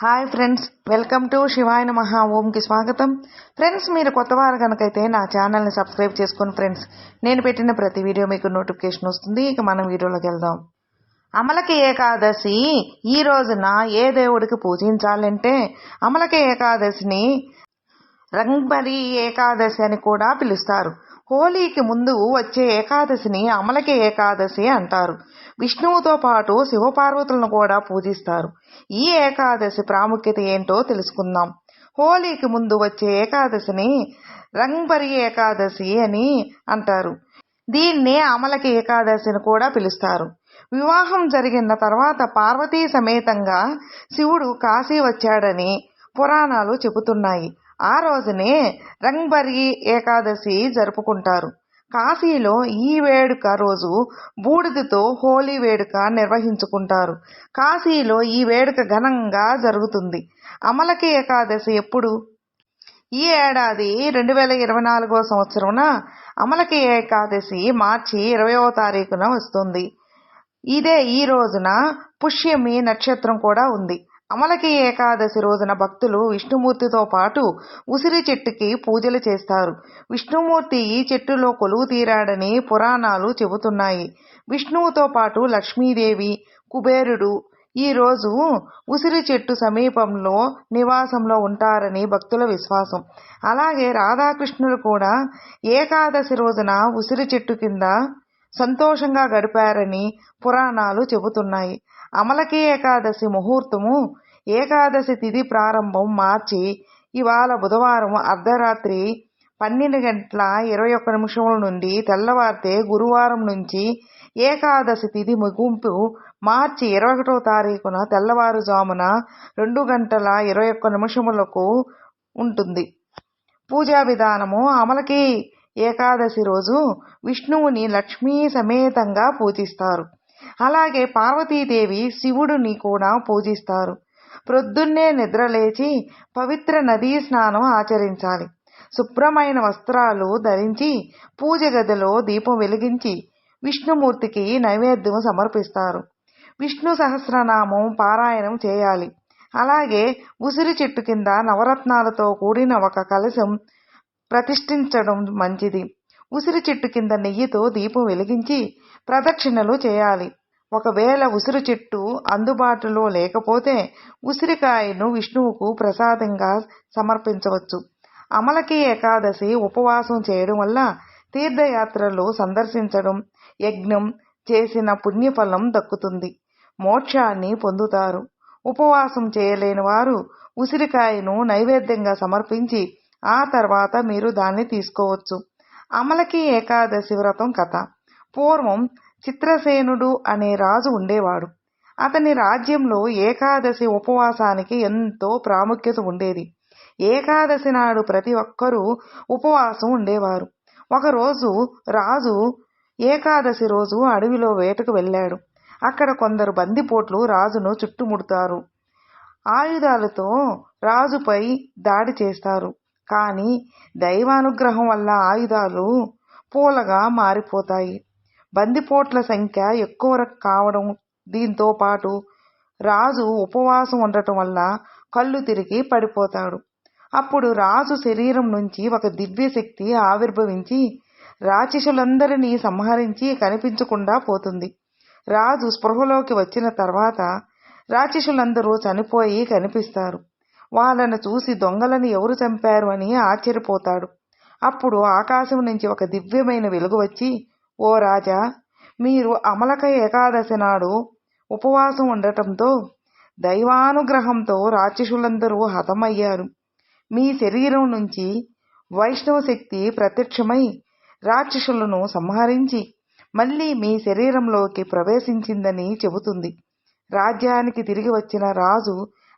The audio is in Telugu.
Hi friends welcome to Shivayana Maha ఓంకి స్వాగతం ఫ్రెండ్స్ మీరు కొత్త వారు కనుకైతే నా ఛానల్ని సబ్స్క్రైబ్ చేసుకోండి ఫ్రెండ్స్ నేను పెట్టిన ప్రతి వీడియో మీకు నోటిఫికేషన్ వస్తుంది ఇక మనం వీడియోలోకి వెళ్దాం అమలకి ఏకాదశి ఈ రోజున ఏ దేవుడికి పూజించాలంటే అమలకి ఏకాదశిని రంగ్బరి ఏకాదశి అని కూడా పిలుస్తారు హోలీకి ముందు వచ్చే ఏకాదశిని అమలకి ఏకాదశి అంటారు. విష్ణువుతో పాటు శివపార్వతులను కూడా పూజిస్తారు. ఈ ఏకాదశి ప్రాముఖ్యత ఏంటో తెలుసుకుందాం. హోలీకి ముందు వచ్చే ఏకాదశిని రంగ్బరి ఏకాదశి అని అంటారు. దీన్ని అమలకి ఏకాదశిని కూడా పిలుస్తారు. వివాహం జరిగిన తర్వాత పార్వతీ సమేతంగా శివుడు కాశీ వచ్చాడని పురాణాలు చెబుతున్నాయి. ఆ రోజునే రంగ్బరి ఏకాదశి జరుపుకుంటారు. కాశీలో ఈ వేడుక రోజు బూడిదతో హోలీ వేడుక నిర్వహించుకుంటారు. కాశీలో ఈ వేడుక ఘనంగా జరుగుతుంది. అమలకి ఏకాదశి ఎప్పుడు? ఈ ఏడాది రెండు వేల ఇరవై నాలుగో సంవత్సరంన అమలకి ఏకాదశి మార్చి ఇరవయో తారీఖున వస్తుంది. ఇదే ఈ రోజున పుష్యమి నక్షత్రం కూడా ఉంది. అమలకి ఏకాదశి రోజున భక్తులు విష్ణుమూర్తితో పాటు ఉసిరి చెట్టుకి పూజలు చేస్తారు. విష్ణుమూర్తి ఈ చెట్టులో కొలువు తీరాడని పురాణాలు చెబుతున్నాయి. విష్ణువుతో పాటు లక్ష్మీదేవి కుబేరుడు ఈ రోజు ఉసిరి చెట్టు సమీపంలో నివాసంలో ఉంటారని భక్తుల విశ్వాసం. అలాగే రాధాకృష్ణులు కూడా ఏకాదశి రోజున ఉసిరి చెట్టు కింద సంతోషంగా గడిపారని పురాణాలు చెబుతున్నాయి. అమలకి ఏకాదశి ముహూర్తము ఏకాదశి తిథి ప్రారంభం మార్చి ఇవాళ బుధవారం అర్ధరాత్రి పన్నెండు గంటల ఇరవై ఒక్క నిమిషముల నుండి తెల్లవారితే గురువారం నుంచి ఏకాదశి తిథి ముగింపు మార్చి ఇరవై ఒకటో తారీఖున తెల్లవారుజామున రెండు గంటల ఇరవై ఒక్క నిమిషములకు ఉంటుంది. పూజా విధానము అమలకి ఏకాదశి రోజు విష్ణువుని లక్ష్మీ సమేతంగా పూజిస్తారు. అలాగే పార్వతీదేవి శివుడిని కూడా పూజిస్తారు. ప్రొద్దున్నే నిద్రలేచి పవిత్ర నదీ స్నానం ఆచరించాలి. శుభ్రమైన వస్త్రాలు ధరించి పూజ గదిలో దీపం వెలిగించి విష్ణుమూర్తికి నైవేద్యం సమర్పిస్తారు. విష్ణు సహస్రనామం పారాయణం చేయాలి. అలాగే ఉసిరి చెట్టు కింద నవరత్నాలతో కూడిన ఒక కలశం ప్రతిష్ఠించడం మంచిది. ఉసిరి చెట్టు కింద నెయ్యితో దీపం వెలిగించి ప్రదక్షిణలు చేయాలి. ఒకవేళ ఉసిరి చెట్టు అందుబాటులో లేకపోతే ఉసిరికాయను విష్ణువుకు ప్రసాదంగా సమర్పించవచ్చు. అమలకి ఏకాదశి ఉపవాసం చేయడం వల్ల తీర్థయాత్రలు సందర్శించడం యజ్ఞం చేసిన పుణ్యఫలం దక్కుతుంది. మోక్షాన్ని పొందుతారు. ఉపవాసం చేయలేని వారు ఉసిరికాయను నైవేద్యంగా సమర్పించి ఆ తర్వాత మీరు దాన్ని తీసుకోవచ్చు. అమలకి ఏకాదశి వ్రతం కథ. పూర్వం చిత్రసేనుడు అనే రాజు ఉండేవాడు. అతని రాజ్యంలో ఏకాదశి ఉపవాసానికి ఎంతో ప్రాముఖ్యత ఉండేది. ఏకాదశి నాడు ప్రతి ఒక్కరూ ఉపవాసం ఉండేవారు. ఒకరోజు రాజు ఏకాదశి రోజు అడవిలో వేటకు వెళ్ళాడు. అక్కడ కొందరు బందిపోట్లు రాజును చుట్టుముడతారు. ఆయుధాలతో రాజుపై దాడి చేస్తారు. కానీ దైవానుగ్రహం వల్ల ఆయుధాలు పూలగా మారిపోతాయి. బందిపోట్ల సంఖ్య ఎక్కువ కావడం దీంతో పాటు రాజు ఉపవాసం ఉండటం వల్ల కళ్ళు తిరిగి పడిపోతాడు. అప్పుడు రాజు శరీరం నుంచి ఒక దివ్య శక్తి ఆవిర్భవించి రాక్షసులందరినీ సంహరించి కనిపించకుండా పోతుంది. రాజు స్పృహలోకి వచ్చిన తర్వాత రాక్షసులందరూ చనిపోయి కనిపిస్తారు. వాళ్ళను చూసి దొంగలను ఎవరు చంపారు అని ఆశ్చర్యపోతాడు. అప్పుడు ఆకాశం నుంచి ఒక దివ్యమైన వెలుగు వచ్చి ఓ రాజా మీరు అమలక ఏకాదశి నాడు ఉపవాసం ఉండటంతో దైవానుగ్రహంతో రాక్షసులందరూ హతమయ్యారు. మీ శరీరం నుంచి వైష్ణవ శక్తి ప్రత్యక్షమై రాక్షసులను సంహరించి మళ్ళీ మీ శరీరంలోకి ప్రవేశించిందని చెబుతుంది. రాజ్యానికి తిరిగి వచ్చిన రాజు